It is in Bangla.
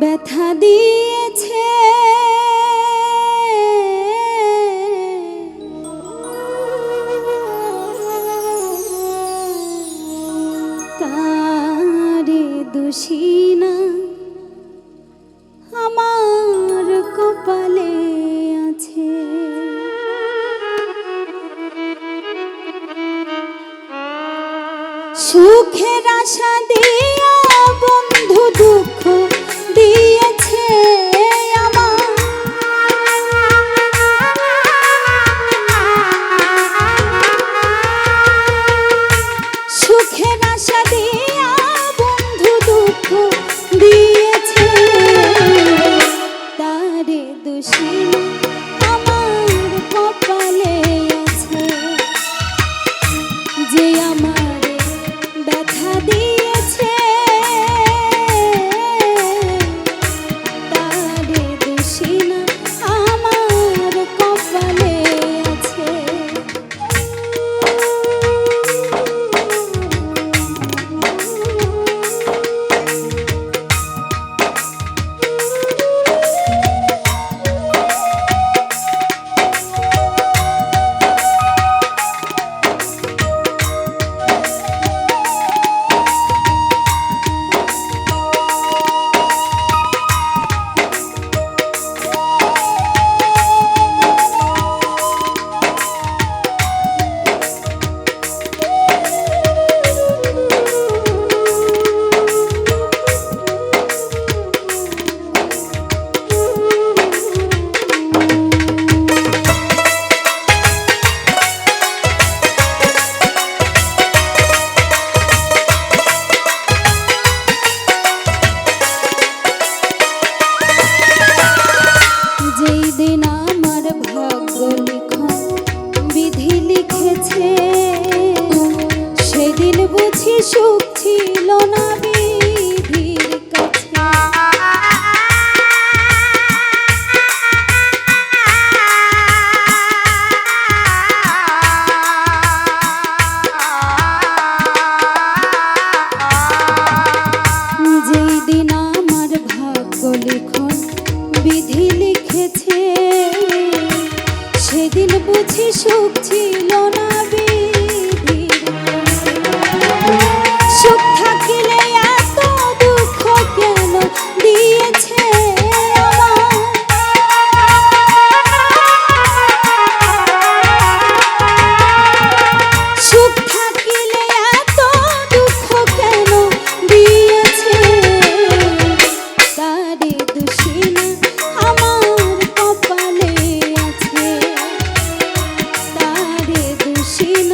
ব্যথা দিয়েছে। লিখেছে সেদিন বুঝি সুখ ছিল না বিধির she